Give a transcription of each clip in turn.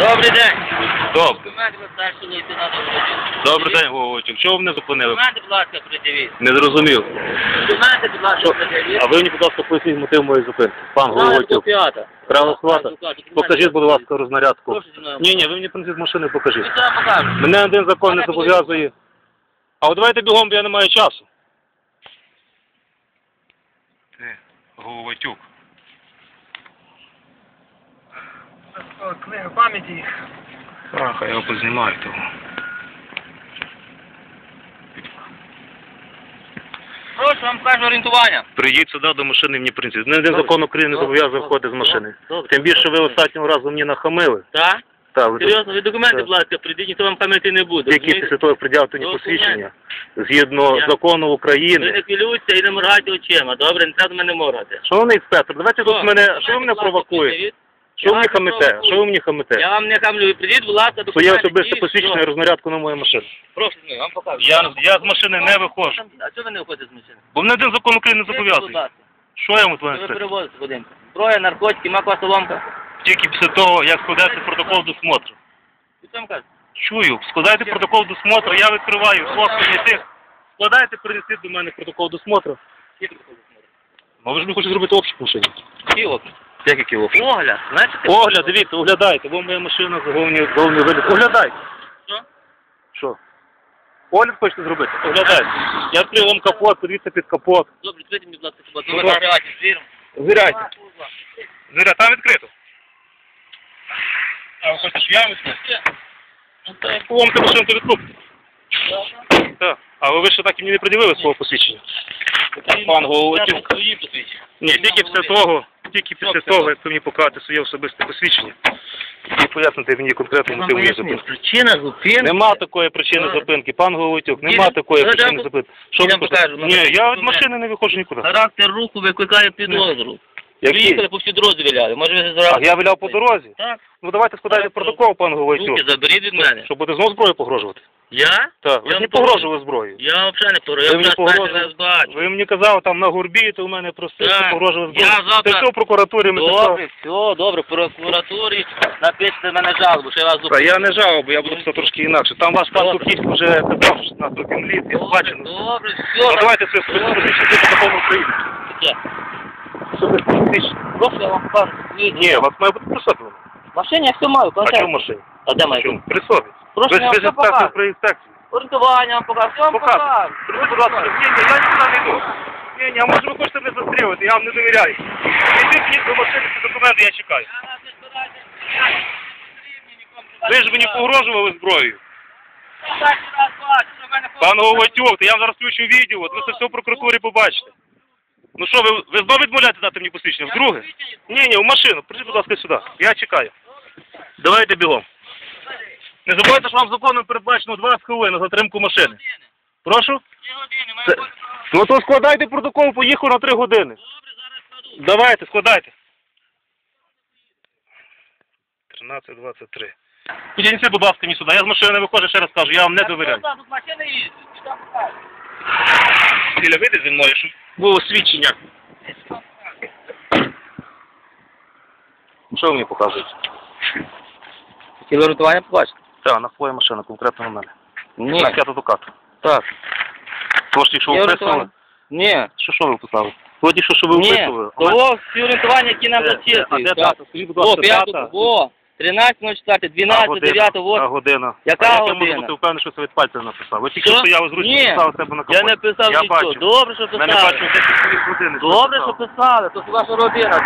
Добрий день. Добре. Добрий день, Головочок. Чого ви мене зупинили? Документи, будь ласка, придивіть. Не зрозумів. Документи, будь ласка, придивіть. А ви мені, будь ласка, поясніть мотив моєї зупинки. Пан Головочок. п'ята. Право схвата. Покажіть, будь ласка, рознарядку. Прошу зі мною. Ні, ні, ви мені принесіть машини, покажіть. Ви це покажете. Мене один закон не зобов'язує. А от давайте бігом, бо я не маю часу. Ти, Книга пам'яті. Ах, я його познімаю того. Прошу, вам кажу орієнтування. Приїдь сюди до машини, мені принесіть. Не один закон України не зобов'язує входити з машини. Добре. Тим більше ви останнього разу мені нахамили. Так? Так, ви Серйозно, ви документи, будь ласка, прийдіть, ніхто вам пам'яті не буде. тільки розумієте? після того, як пред'явити мені Документи. посвідчення, згідно Я- закону Ви не України. хвилюйтеся і не моргайте очима, добре? Не треба до мене моргати. Шановний інспектор, давайте тут мене, що ви мене провокуєте? Що ви мені хамите? Що ви мені хамите? Я вам не хамлю, придіть, будь ласка, документи. Своє особисте посвідчення і рознарядку на мою машину. Прошу, я вам покажу. Я, я з машини не виходжу. А чого ви не виходите з машини? Бо мене один закон України не Будь зобов'язує. ласка. Що я вам ви повинен сказати? перевозите будинку? Зброя, наркотики, макова соломка. Тільки після того, як складається протокол до смотру. І що кажуть? Чую, складайте протокол до смотру, я відкриваю, хлопці не тих. Складайте, принесіть до мене протокол до смотру. Скільки ви ходите? А ви ж не хочете зробити обшук в машині. Окна? Як який обшук? Огляд, знаєте? Огляд, дивіться, оглядайте, бо моя машина за головний, головний виліт. Оглядайте. Що? Що? Огляд хочете зробити? Оглядайте. Я відкрив вам капот, подивіться під капот. Добре, відкрийте мені, будь ласка, кабат. Ну, добре. звіром. Звіряйте. Звіря, там відкрито. А ви хочете, щоб я відкрив? Ну, Вам ти машину відкрити. Так. А ви ще так і мені не приділили свого посвідчення? Пан посвідчення. Ні, тільки після того, тільки після того, як ви мені покажете своє особисте посвідчення і пояснити мені конкретно мотив моєї зупинки. Причина зупинки. Нема такої причини зупинки, пан Головатюк, нема Ні, такої ну, причини зупинки. Що я ви покажу, ну, Ні, я від машини не виходжу нікуди. Характер руху викликає підозру. Які? Приїхали по всій дорозі виляли. Може ви зразу. А я виляв по дорозі. Так. Ну давайте складайте Так, протокол, пан Головатюк. Руки заберіть від мене. Що буде знов зброю погрожувати? Я? Так, ви Я ж не вам погрожували зброєю. Я взагалі не пору. Я Ви мені перший раз бачу. Ви мені казали там на гурбі, то у мене просили, Так, погрожували я зброєю. завтра- Ти що в прокуратурі ми Добре, все, добре. В прокуратурі напишете мене жалобу, що я вас Та я не жалобу, я буду писати трошки інакше. Там ваш пан Добре. Сухівський вже казав, що 16 років мліт, я Добре, бачив. добре, Ну все. давайте своє особисте посвідчення по закону України. Таке. Особисте посвідчення. Вам. Ні, у вас має бути при. В машині я все маю, А чому в А де маю? Чому? При собі. Прошу, Ви ж я ви ж вам інспектор покажу. при інспекції. Орієнтування вам покажу. Я вам Покажу. покажу. Прийдіть, будь ласка. Ні, ні, я нікуди не йду. Ні, ні, а може ви хочете мене застрілити, я вам не довіряю. Ідіть мені до машини, ці документи, я чекаю. Ви ж мені погрожували зброєю. Пан Головатюк, я вам зараз включу відео, от ви це все в прокуратурі побачите. Ну що, ви, ви знову відмовляєте дати мені посвідчення? Вдруге? Ні, ні, в машину. Прийдіть, будь ласка, сюди. Я чекаю. Давайте бігом. Не забувайте, що вам законом передбачено 20 хвилин на затримку машини. Прошу? Це- Ну то складайте протокол, поїхав на 3 години. Давайте, складайте. 13.23. Підійдіть, будь ласка, мені сюди. Я з машини не виходжу, ще раз кажу, я вам не довіряю. Тут машина їздить. Біля вийди зі мною, щоб було свідчення. Що ви мені показуєте? Хотіли орієнтування побачити? Так, на своя машина, конкретно на мене. Ні. Так, я тут укату. Так. Тож що ви вписували? Ні. Що, що ви вписали? Тоді, що, що ви Ні. вписували? Мене- Того всі орієнтування, які нам е, А де дата? Скажіть, будь О, ласка, п'яту, дата. о, 13.04, 12, 9, А година. Яка а година? я можу бути впевнений, що це від пальця написав? Ви тільки Що? що я ось зручно Ні. писав у себе на капоті. Я не писав Я нічого. бачу. Добре, що Мене бачу писали. 10 години. що Добре, що писав. писали. То ваша родина.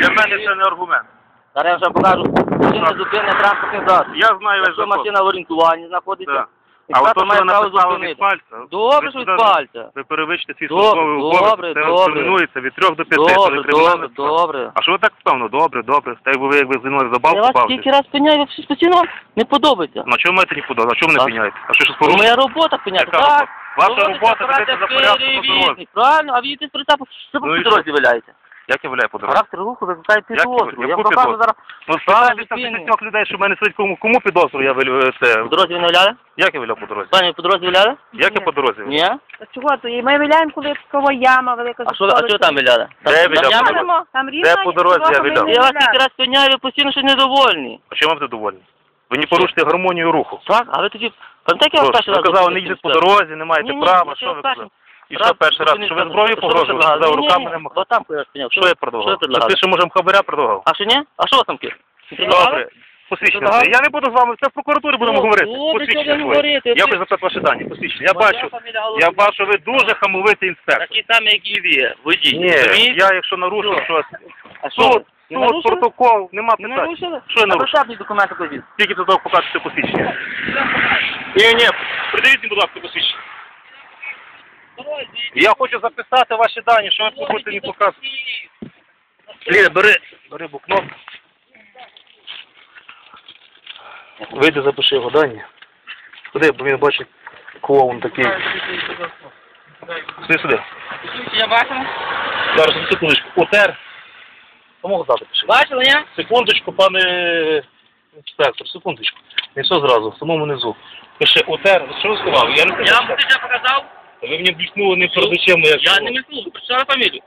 Для мене це не аргумент. Зараз я вже покажу. Машина зупинена транспортний засіб. Я знаю весь Якщо закон. машина в орієнтуванні знаходиться, Так. А от то, має право від зупинити. пальця. Добре, ви що від сюди- пальця. Ви перевищите свій Добре, службовий обов'язок. добре, Це добре. від 3 до 5. це Добре, не добре, добре. А що ви так впевнено? Добре, добре. Так якби ви якби мною в Я вас бавитесь. тільки раз пиняю, ви щось постійно не подобається. Ну а чому маєте не подобається? А чому не А? піняєте? А що щось Ну, порушуєте? Моя робота пиняти, Яка так? Ваша робота операція дивитися за порядком на дорозі. Правильно, а ви їдете з прицепу, що Ну і по дорозі виляєте? Як я виляю по дорозі? Характер руху викликає підозру. Я вам покажу зараз. Ну. 15 людей, що в мене сидить кому, кому підозру я вилю це. По дорозі ви не виляли? Як я виляв по дорозі? Пані, по дорозі виляли? Як я по дорозі? Ні? Та чого то? І ми виляємо, коли такова яма велика. А що, а що там виляли? Де Там- виляв? там яма? Там, там Де по дорозі я виляв? Я вас виляємо. тільки раз спиняю, ви постійно щось недовольні. А чому ви довольні? Ви не порушите гармонію руху. Так, а ви тоді... Пам'ятаєте, я ви казали, не зупинив? по дорозі, не маєте права, що ви казали? І що перший раз? Що ви зброю що погрожували? ви предлагали? Руками не махав. Там я спиняв. Що я Що предлагав? ви Що ти ще, може, хабаря предлагав? А що ні? А що там кир? Добре. Посвідчення. Я не буду з вами, це в прокуратурі будемо Ну, говорити. Посвідчення що своє. Я хочу запитати ваші дані, посвідчення. Я бачу, я бачу, ви дуже хамовитий інспектор. Такі самі, як і ви, водій. Ні, я якщо нарушу Що? щось, А що? нарушили? протокол, нема Не нарушили? Що я А нарушу? доставні документи. Тільки до того покажете посвідчення. Ні, ні, придивіть будь ласка, посвідчення. Я хочу записати ваші дані, що ви будете мені показувати. Ліля, бери, бери букнот. Вийди, запиши його дані. Куди, бо він бачить клоун такий. Сиди сюди. Я бачила? Зараз, секундочку. УТР. Самого дати пиши. Бачила, ні? Секундочку, пане інспектор, секундочку. Не все зразу, в самому низу. Пише УТР. Що ви сказали? Я не Я вам це показав. Ви мені блікнули не перед очима, як Я не міснув, ви прочитали фамілію.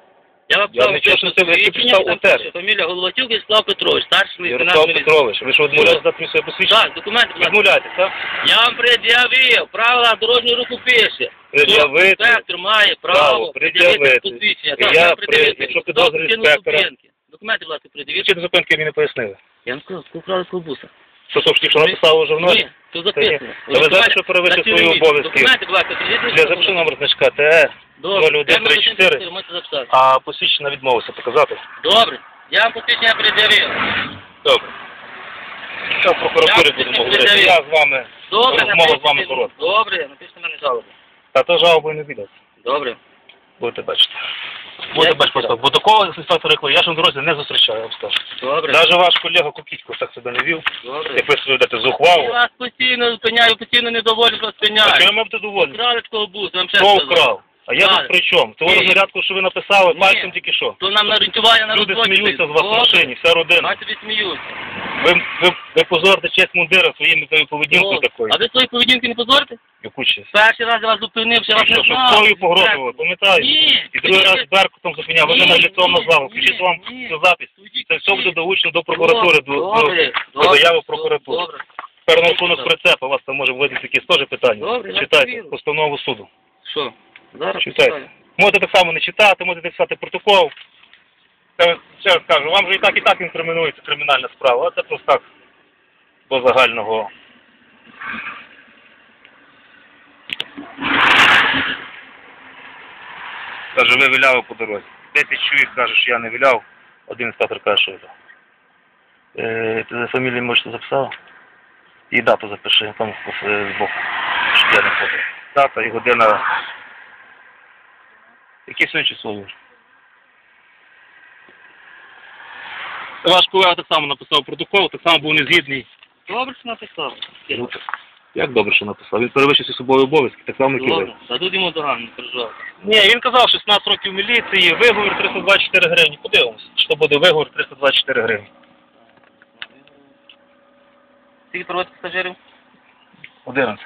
Я вам Я не чув, що це ви свідчення, прочитав УТР. Фамілія Головатюк Вячеслав Петрович, старший Ярослав лейтенант міліції. Петрович, ви що відмовляєте дати мені своє посвідчення? Так, документи, будь ласка. Відмовляєте, так? Я вам пред'явив, правила дорожнього руху пише. Пред'явити. Інспектор має Право, право пред'явити. пред'явити посвідчення. Так, я я пред'явити. при- якщо Хто підозрюю кинув інспектора- зупинки? Документи, будь ласка, пред'явіть. Чи зупинки мені не пояснили? Я вам сказав, украли колбуса. Ті, що написали в журналі? Ні, то записано. Ви знаєте, що перевищив свої обов'язки? Документи, будь ласка, пред'явіть. Я запишу номер значка ТЕ, Добре, 0134. Можете записати. а посвідчення відмовився показати. Добре, я вам посвідчення пред'явив. Добре. Я в прокуратурі Я будемо говорити. пред'явив. Я з вами. Добре, Розмова з вами мені- коротка. Добре, напишіть на мене жалобу. Та то жалоби не відео. Добре. Будете бачити. Будете бачити просто. Бо такого інспектора, як ви, я ж на дорозі не зустрічаю, я вам скажу. Добре. Навіть ваш колега Кукітько так себе не вів. Добре. Як ви себе йдете Я зухвало. вас постійно зупиняю, постійно недоволі вас А спиняю. чого ви будете довольні? Вкрали такого бусу, я вам ще Хто сказав. вкрав? А я тут при чому? Того Ні. рознарядку, що ви написали, Ні. пальцем тільки що. То нам на орієнтування на Люди сміються з вас в Добре. машині, вся родина. Бачите, ви сміються. Ви, ви, ви позорите честь мундира своїми тою поведінкою Добре. такою. А ви свої поведінки не позорите? Яку? Перший раз я вас зупинив, ще вас не Що, що знав. кров'ю погрожували, пам'ятаєте? Ні. І другий раз Беркутом зупиняв, ви Ні, мене лицом ні, назвали. ні, Включіть вам ні. цю запись. Це все буде долучено до прокуратури, до, до, Добре, до добре, заяви в добре. Тепер на рахунок прицепа, у вас там може вводити якісь теж питання. Добре, я Читайте постанову суду. Що? Зараз Читайте. почитаю. Можете так само не читати, можете писати протокол. Це, ще раз кажу, вам же і так і так інкримінується кримінальна справа, а це просто так до загального. Каже, ви виляли по дорозі. Десять чоловік каже, що я не виляв, один інспектор каже, що виляв. Е, ти за фамілію можете записала? І дату запиши, там збоку. Щоб я не фото. Дата і година. Яке сьогодні число вже? Ваш колега так само написав протокол, так само був незгідний. Добре, що написав. Ну, Як добре, що написав? Він перевищив всі собою обов'язки, так само, як і ви. Дадуть йому догану, не переживайте. Ні, він казав 16 років міліції, виговір 324 гривні. Подивимося, що буде виговір 324 гривні. Скільки проводить пасажирів? 11.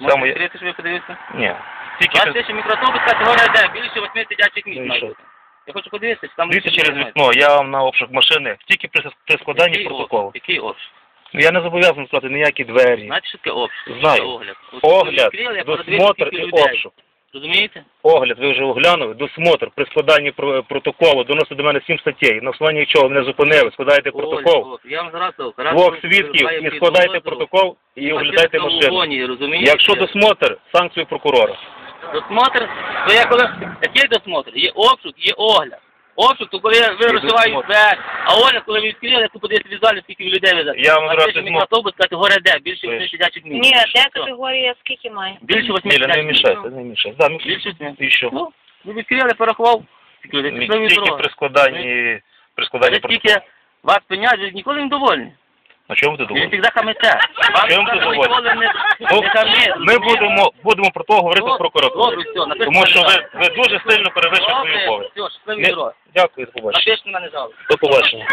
Можете Саме- відкрити, щоб я подивився? Ні. У Тільки вас ще мікроавтобус категорія Д, більше восьми сидячих місць Ну і має що? бути. Я хочу подивитися, чи там... дивіться лише через немає. вікно, я вам на обшук машини, тільки при, при складанні Який протоколу. Який обшук? Ну, Я не зобов'язаний сказати ніякі двері. Знаєте, що таке обшук? Знаю. Це Огляд. От Огляд, відкрили, я подивився, досмотр скільки і людей. обшук. Розумієте? Огляд, ви вже оглянули, досмотр при складанні про- протоколу, доносите до мене сім статей, на основанні чого мене зупинили, складаєте протокол. Огляд, Я вам зараз Двох свідків і складаєте протокол і оглядаєте машину. розумієте? Якщо досмотр, санкцію прокурора. Досмотр, то я коли... Який досмотр? Є обшук, є огляд. Обшук, то коли ви розкриваєте Б, а Оля, коли ви відкрили, я тут подивитися візуально, скільки ви людей везете. Я вам А зараз візьму. мікроавтобус категорія Д, більше Ви восьми ж- сидячих місць. Ні, де категорія скільки має? Більше восьми Ніля, не мішайте, не мішайте. Да, ну, Більше і що? Ну, ви відкрили, порахував. Скільки людей? Тільки при складанні, при Але складанні скільки протоколу. вас пеняють, ви ніколи не довольні. А чому ти доводиш? завжди хамите. Вам Чим ти доводиш? ніколи не, Ну, не хамить. Ми будемо, будемо про то говорити з прокуратурою. Добре, все, напишіть Тому що ви, ви дуже сильно перевищили свою Добре, обов'язки. все, щасливі дороги. Дякую, до побачення. Напишіть на мене жалобу. До побачення.